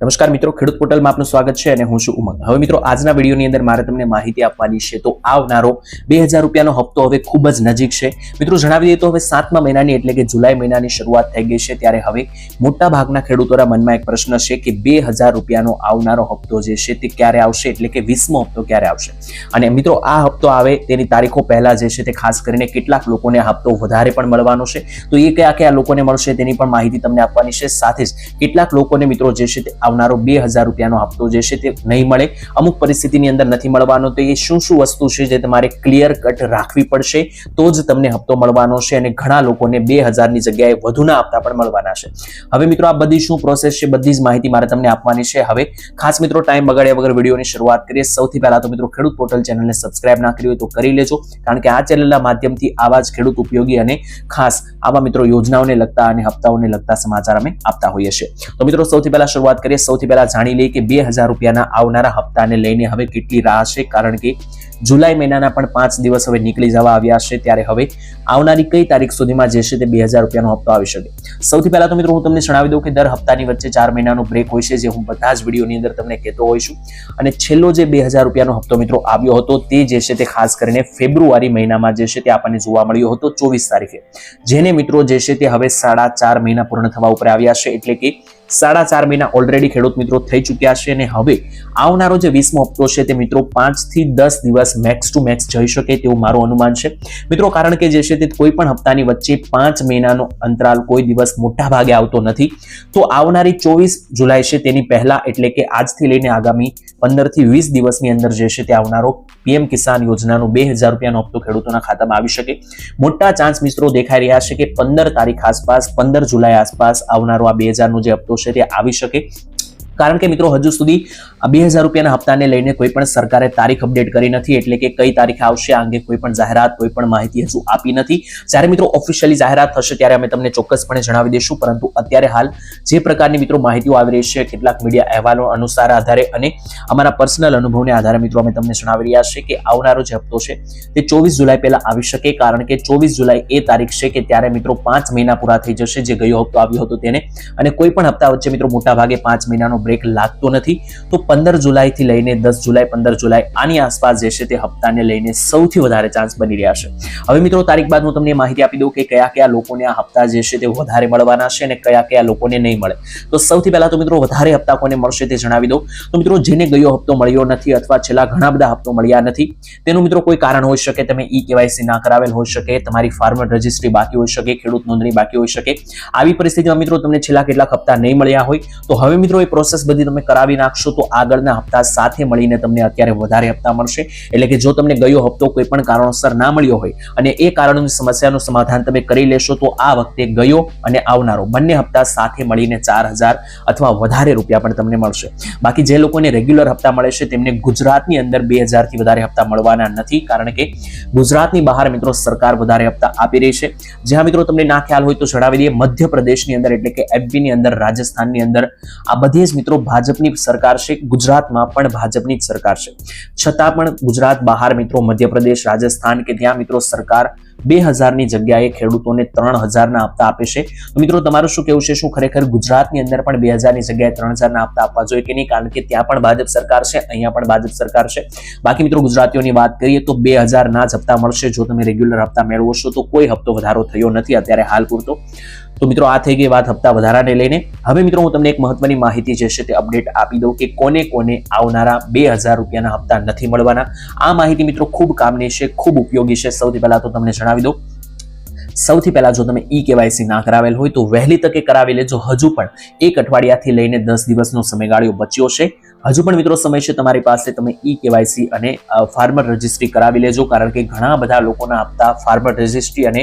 નમસ્કાર મિત્રો, ખેડૂત પોર્ટલમાં આપનું સ્વાગત છે અને હું છું ઉમંગ. હવે મિત્રો, આજના વિડીયોની અંદર મારે તમને માહિતી આપવાની છે તો આવનારો બે હજાર રૂપિયાનો હપ્તો હવે ખૂબ જ નજીક છે. મિત્રો, જણાવી દઈએ તો હવે સાતમા મહિનાની એટલે કે જુલાઈ મહિનાની શરૂઆત થઈ ગઈ છે, ત્યારે હવે મોટા ભાગના ખેડૂતોના મનમાં એક પ્રશ્ન છે કે બે રૂપિયાનો આવનારો હપ્તો જે છે તે ક્યારે આવશે? એટલે કે વીસમો હપ્તો ક્યારે આવશે? અને મિત્રો, આ હપ્તો આવે તેની તારીખો પહેલા જે છે તે ખાસ કરીને કેટલાક લોકોને આ હપ્તો વધારે પણ મળવાનો છે. તો એ કયા કયા લોકોને મળશે તેની પણ માહિતી તમને આપવાની છે. સાથે જ કેટલાક લોકોને મિત્રો જે છે તે આવનારો બે હજાર રૂપિયાનો હપ્તો જે છે તે નહીં મળે. અમુક પરિસ્થિતિની અંદર નથી મળવાનો તો એ શું શું વસ્તુ છે જે તમારે ક્લિયર કટ રાખવી પડશે, તો જ તમને હપ્તો મળવાનો છે અને ઘણા લોકોને બે હજારની જગ્યાએ વધુના હપ્તા પણ મળવાના છે. હવે મિત્રો આ બધી શું પ્રોસેસ છે બધી જ માહિતી મારે તમને આપવાની છે. હવે ખાસ મિત્રો ટાઈમ બગાડ્યા વગર વિડીયોની શરૂઆત કરીએ. સૌથી પહેલા તો મિત્રો ખેડૂત પોર્ટલ ચેનલને સબસ્ક્રાઇબ ના કરી હોય તો કરી લેજો, કારણ કે આ ચેનલના માધ્યમથી આવા જ ખેડૂત ઉપયોગી અને ખાસ આવા મિત્રો યોજનાઓને લગતા અને હપ્તાઓને લગતા સમાચાર અમે આપતા હોઈએ છીએ. તો મિત્રો સૌથી પહેલા શરૂઆત કરીએ સૌથી પહેલા જાણી લઈએ કે બે હજાર રૂપિયાના આવનારા હપ્તાને લઈને હવે કેટલી રાહ છે, કારણ કે જુલાઈ મહિનાના પણ પાંચ દિવસ હવે નીકળી જવા આવ્યા છે, ત્યારે હવે આવનારી કઈ તારીખ સુધીમાં જે છે તે બે હજાર રૂપિયાનો હપ્તો આવી શકે. સૌથી પહેલા તો મિત્રો હું તમને જણાવી દઉં કે દર હપ્તાની વચ્ચે ચાર મહિનાનો બ્રેક હોય છે, જે હું બધા જ વિડીયોની અંદર તમને કહેતો છું. અને છેલ્લો જે બે હજાર રૂપિયાનો હપ્તો મિત્રો આવ્યો હતો તે જે છે તે ખાસ કરીને ફેબ્રુઆરી મહિનામાં જે છે તે આપણને જોવા મળ્યો હતો ચોવીસ તારીખે. જેને મિત્રો જે છે તે હવે સાડા ચાર મહિના પૂર્ણ થવા ઉપર આવ્યા છે, એટલે કે સાડા ચાર મહિના ઓલરેડી ખેડૂત મિત્રો થઈ ચૂક્યા છે અને હવે આવનારો જે વીસમો હપ્તો છે તે મિત્રો પાંચથી દસ દિવસ મેક્સ ટુ મેક્સ જઈ શકે તેવું મારું અનુમાન છે. મિત્રો કારણ કે જે છે તે કોઈ પણ હપ્તાની વચ્ચે પાંચ મહિનાનો અંતરાલ કોઈ દિવસ મોટા ભાગે આવતો નથી. તો આવનારી ચોવીસ જુલાઈ છે તેની પહેલા એટલે કે આજથી લઈને આગામી પંદરથી વીસ દિવસની અંદર જે છે તે આવનારો પીએમ કિસાન યોજનાનો બે હજાર રૂપિયાનો હપ્તો ખેડૂતોના ખાતામાં આવી શકે. મોટા ચાન્સ મિત્રો દેખાઈ રહ્યા છે કે પંદર તારીખ આસપાસ, પંદર જુલાઈ આસપાસ આવનારો આ બે હજારનો જે હપ્તો છે તે આવી શકે કારણ કે મિત્રો, હજુ સુધી બે હજાર રૂપિયાના હપ્તાને લઈને કોઈ પણ સરકારે તારીખ અપડેટ કરી નથી, એટલે કે કઈ તારીખે આવશે આ અંગે કોઈ પણ જાહેરાત, કોઈ પણ માહિતી હજુ આપી નથી. જ્યારે મિત્રો ઓફિશિયલી જાહેરાત થશે, ત્યારે અમે તમને ચોક્કસપણે જણાવી દઈશું. પરંતુ અત્યારે હાલ જે પ્રકારની મિત્રો માહિતીઓ આવી રહી છે, કેટલાક મીડિયા અહેવાલો અનુસાર આધારે અને અમારા પર્સનલ અનુભવને આધારે મિત્રો, અમે તમને જણાવી રહ્યા છે કે આવનારો જે હપ્તો છે, તે ચોવીસ જુલાઈ પહેલા આવી શકે. કારણ કે ચોવીસ જુલાઈ એ તારીખ છે કે ત્યારે મિત્રો, પાંચ મહિના પૂરા થઈ જશે જે ગયો હપ્તો આવ્યો હતો તેને. અને કોઈ પણ હપ્તા વચ્ચે મિત્રો મોટા ભાગે પાંચ મહિનાનો બ્રેક લાગતો નથી. તો પંદર જુલાઈથી લઈને દસ જુલાઈ, પંદર જુલાઈ આની આસપાસ જે છે તે હપ્તાને લઈને સૌથી વધારે ચાન્સ બની રહ્યા છે. હવે મિત્રો, તારીખ બાદ હું તમને માહિતી આપી દઉં કે કયા કયા લોકોને આ હપ્તા જે છે તે વધારે મળવાના છે અને કયા કયા લોકોને નહીં મળે. તો સૌથી પહેલા તો મિત્રો, વધારે હપ્તા કોને મળશે તે જણાવી દઉં. તો મિત્રો, જેને ગયો હપ્તો મળ્યો નથી અથવા છેલ્લા ઘણા બધા હપ્તો મળ્યા નથી, તેનું મિત્રો કોઈ કારણ હોઈ શકે, તમે ઈ કેવાયસી ના કરાવેલ હોઈ શકે, તમારી ફાર્મર રજિસ્ટ્રી બાકી હોઈ શકે, ખેડૂત નોંધણી બાકી હોઈ શકે. આવી પરિસ્થિતિમાં મિત્રો, તમને છેલ્લા કેટલાક હપ્તા નહીં મળ્યા હોય. તો હવે મિત્રો, એ પ્રોસેસ બધી તમે કરાવી નાખશો તો આગળના હપ્તા સાથે મળીને તમને અત્યારે વધારે હપ્તા મળશે. એટલે કે જો તમને ગયો હપ્તો કોઈ પણ કારણોસર ના મળ્યો હોય અને એ કારણોની સમસ્યાનું સમાધાન તમે કરી લેશો તો આ વખતે ગયો અને આવનારો બંને હપ્તા સાથે મળીને ચાર હજાર અથવા વધારે રૂપિયા પણ તમને મળશે. બાકી જે લોકોને રેગ્યુલર હપ્તા મળે છે તેમને ગુજરાતની અંદર બે હજારથી વધારે હપ્તા મળવાના નથી કારણ કે ગુજરાતની બહાર મિત્રો સરકાર વધારે હપ્તા આપી રહી છે. જ્યાં મિત્રો તમને ના ખ્યાલ હોય તો જણાવી દઈએ, મધ્યપ્રદેશની અંદર એટલે કે એમપીની અંદર, રાજસ્થાનની અંદર આ બધી જ મિત્રો, ભાજપની સરકાર છે, ગુજરાતમાં પણ ભાજપની જ સરકાર છે. છતાં પણ ગુજરાત બહાર, મિત્રો, મધ્યપ્રદેશ, રાજસ્થાન કે ત્યાં, મિત્રો, સરકાર બે હજારની જગ્યાએ ખેડૂતોને ત્રણ હજારના હપ્તા આપે છે. તો મિત્રો, તમારું શું કેવું છે? શું ખરેખર ગુજરાતની અંદર પણ બે હજારની જગ્યાએ ત્રણ હજારના હપ્તા આપવા જોઈએ કે નહીં? કારણ કે ત્યાં પણ ભાજપ સરકાર છે, અહીંયા પણ ભાજપ સરકાર છે. બાકી મિત્રો, ગુજરાતીઓની વાત કરીએ તો બે હજારના જ હપ્તા મળશે. જો તમે રેગ્યુલર હપ્તા મેળવો છો, તો કોઈ હપ્તો વધારો થયો નથી અત્યારે હાલ પૂરતો. તો મિત્રો, આ થઈ ગઈ વાત હપ્તા વધારાને લઈને. હવે મિત્રો, હું તમને એક મહત્વની માહિતી જે છે તે અપડેટ આપી દઉં કે કોને કોને આવનારા બે હજાર રૂપિયાના હપ્તા નથી મળવાના. આ માહિતી મિત્રો ખૂબ કામની છે, ખૂબ ઉપયોગી છે. સૌથી પહેલા તો તમને જણાવી દઉં સૌથી પહેલા જો તમે ઈ કેવાયસી ના કરાવેલ હોય તો વહેલી તકે કરાવી લેજો. હજુ પણ એક અઠવાડિયાથી લઈને દસ દિવસનો સમયગાળો બચ્યો છે. હજુ પણ મિત્રો સમય છે તમારી પાસે. તમે ઈ કેવાયસી અને ફાર્મર રજિસ્ટ્રી કરાવી લેજો. કારણ કે ઘણા બધા લોકોના આપતા ફાર્મર રજિસ્ટ્રી અને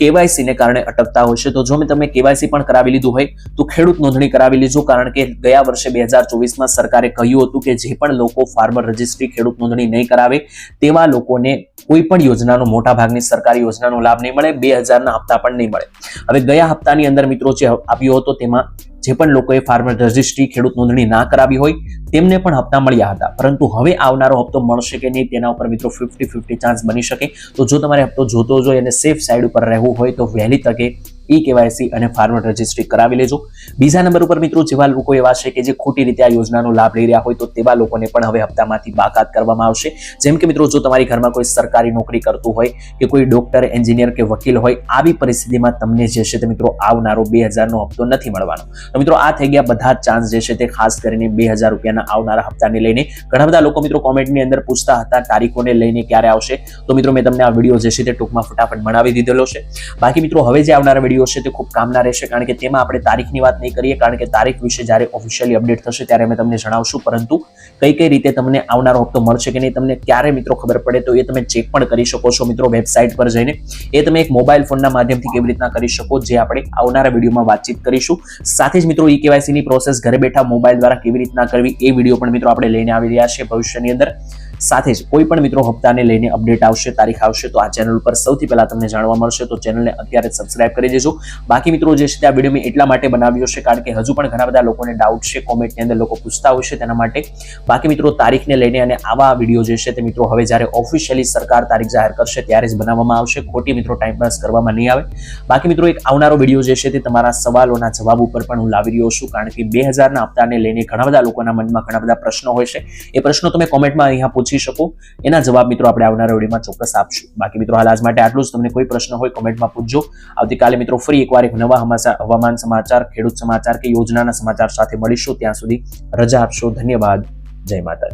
કેવાયસીને કારણે અટકતા હોય છે. તો જો મેં તમે કેવાયસી પણ કરાવી લીધું હોય તો ખેડૂત નોંધણી કરાવી લેજો. કારણ કે ગયા વર્ષે બે હજાર ચોવીસમાં સરકારે કહ્યું હતું કે જે પણ લોકો ફાર્મર રજિસ્ટ્રી ખેડૂત નોંધણી નહીં કરાવે તેવા લોકોને કોઈ પણ યોજનાનો મોટા ભાગની સરકારી યોજનાનો લાભ નહીં મળે, બે હજારના હપ્તા પણ નહીં મળે. હવે ગયા હપ્તાની અંદર મિત્રો જે આપ્યો હતો, તેમાં જે પણ લોકોએ ફાર્મર રજિસ્ટ્રી, ખેડૂત નોંધણી ના કરાવી હોય, તેમને પણ હપ્તા મળ્યા હતા. પરંતુ હવે આવનારો હપ્તો મળશે કે નહીં, તેના ઉપર મિત્રો ફિફ્ટી ફિફ્ટી ચાન્સ બની શકે. તો જો તમારે હપ્તો જોતો જોઈએ અને સેફ સાઈડ ઉપર રહેવું હોય, તો વહેલી તકે ઈ કેવાયસી અને ફાર્મર રજિસ્ટ્રી કરાવી લેજો. બીજા નંબર ઉપર મિત્રો, જેવા લોકો એવા છે કે જે ખોટી રીતે આ યોજનાનો લાભ લઈ રહ્યા હોય, તો તેવા લોકોને પણ હવે હપ્તામાંથી બાકાત કરવામાં આવશે. જેમ કે મિત્રો, જો તમારી ઘરમાં કોઈ સરકારી નોકરી કરતું હોય કે કોઈ ડોક્ટર, એન્જિનિયર કે વકીલ હોય, આવી પરિસ્થિતિમાં તમને જે છે તે મિત્રો આવનારો બે હજારનો હપ્તો નથી મળવાનો. તો મિત્રો, આ થઈ ગયા બધા ચાન્સ જે છે તે ખાસ કરીને બે હજાર રૂપિયાના આવનારા હપ્તાને લઈને. ઘણા બધા લોકો મિત્રો કોમેન્ટની અંદર પૂછતા હતા તારીખોને લઈને ક્યારે આવશે. તો મિત્રો, મેં તમને આ વીડિયો જે છે તે ટૂંકમાં ફટાફટ બનાવી દીધેલો છે. બાકી મિત્રો, હવે જે આવનારા વીડિયો છે તે ખૂબ કામના રહેશે, કારણ કે તેમાં આપણે તારીખની વાત નહીં કરીએ, કારણ કે તારીખ વિશે જ્યારે ઓફિશિયલી અપડેટ થશે ત્યારે અમે તમને જણાવશું, પરંતુ કઈ કઈ રીતે તમને આવનારો હપ્તો મળશે કે નહીં, તમને ક્યારે મિત્રો ખબર પડે તો એ તમે ચેક પણ કરી શકો છો મિત્રો વેબસાઇટ પર જઈને. એ તમે એક મોબાઈલ ફોનના માધ્યમથી કેવી રીતના કરી શકો જે આપણે આવનારા વિડીયોમાં વાતચીત કરીશું. સાથે જ મિત્રો ઈ કેવાયસીની પ્રોસેસ ઘરે બેઠા મોબાઈલ દ્વારા કેવી રીતના કરવી એ વીડિયો પણ મિત્રો આપણે લઈને આવી રહ્યા છીએ ભવિષ્યની અંદર. સાથે જ કોઈ પણ મિત્રો હપ્તાને લઈને અપડેટ આવશે, તારીખ આવશે, તો આ ચેનલ ઉપર સૌથી પહેલા તમને જાણવા મળશે. તો ચેનલને અત્યારે સબસ્ક્રાઇબ કરી દેજો. બાકી મિત્રો, જે છે તે આ વીડિયો મેં એટલા માટે બનાવ્યો છે, કારણ કે હજુ પણ ઘણા બધા લોકોને ડાઉટ છે કોમેન્ટની અંદર લોકો પૂછતા હોય છે તેના માટે. બાકી મિત્રો, તારીખને લઈને અને આવા વીડિયો જે છે તે મિત્રો હવે જ્યારે ઓફિશિયલી સરકાર તારીખ જાહેર કરશે, ત્યારે જ બનાવવામાં આવશે. ખોટી મિત્રો ટાઈમ પાસ કરવામાં નહીં આવે. બાકી મિત્રો, એક આવનારો વીડિયો જે છે તે તમારા સવાલોના જવાબ ઉપર પણ હું લાવી રહ્યો છું, કારણ કે બે હજારના હપ્તાને લઈને ઘણા બધા લોકોના મનમાં ઘણા બધા પ્રશ્નો હોય છે. એ પ્રશ્નો તમે કોમેન્ટમાં અહીંયા પૂછી શકો? એના જવાબ મિત્રો આપણે આવનારા વિડીયોમાં ચોક્કસ આપશું. બાકી મિત્રો હાલ આજ માટે આટલું જ. તમને કોઈ પ્રશ્ન હોય કોમેન્ટમાં પૂછજો. આવતીકાલે મિત્રો ફરી એકવાર એક નવા હવામાન સમાચાર, ખેડૂત સમાચાર કે યોજનાના સમાચાર સાથે મળીશું. ત્યાં સુધી રજા આપશો. ધન્યવાદ. જય માતા